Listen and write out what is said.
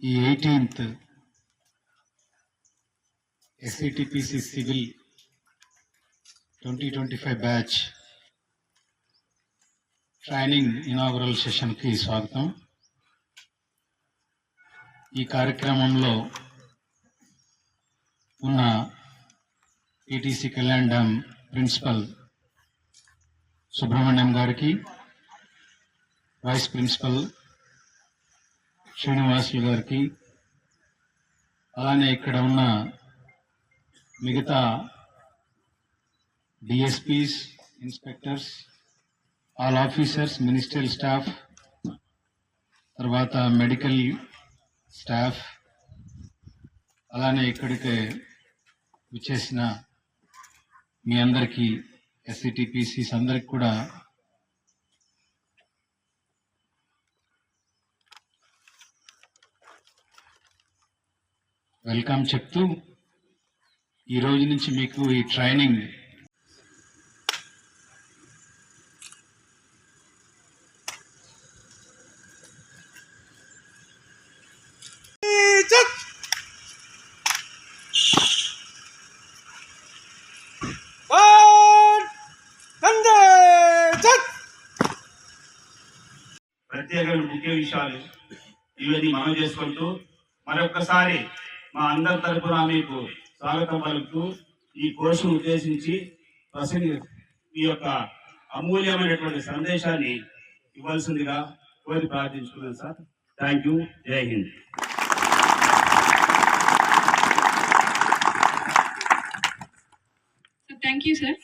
ఈ eighteenth SCTPC civil twenty twenty five batch training inaugural సెషన్కి స్వాగతం. ఈ కార్యక్రమంలో ఉన్న ETC Kalyan dam principal Subrahmanyam గారికి వైస్ ప్రిన్సిపల్ శ్రీనివాస్ గారికి అలానే ఇక్కడ ఉన్న మిగతా DSPs inspectors all officers minister staff తర్వాత మెడికల్ స్టాఫ్ అలానే ఇక్కడికి విచ్చేసిన మీ అందరికీ ఎస్సిటిపిసిస్ అందరికి కూడా వెల్కమ్ చెప్తూ ఈ రోజు నుంచి మీకు ఈ ట్రైనింగ్. ప్రత్యేకమైన ముఖ్య విషయాలు ఇవన్నీ మనం చేసుకుంటూ మరొక్కసారి మా అందరి తరపున మీకు స్వాగతం పలుకుతూ ఈ కోర్సును ఉద్దేశించి ప్రసంగి ఈ యొక్క అమూల్యమైనటువంటి సందేశాన్ని ఇవ్వాల్సిందిగా కోరి ప్రార్థించుకున్నాను సార్. థ్యాంక్ యూ జై హింద్ థ్యాంక్ యూ సార్.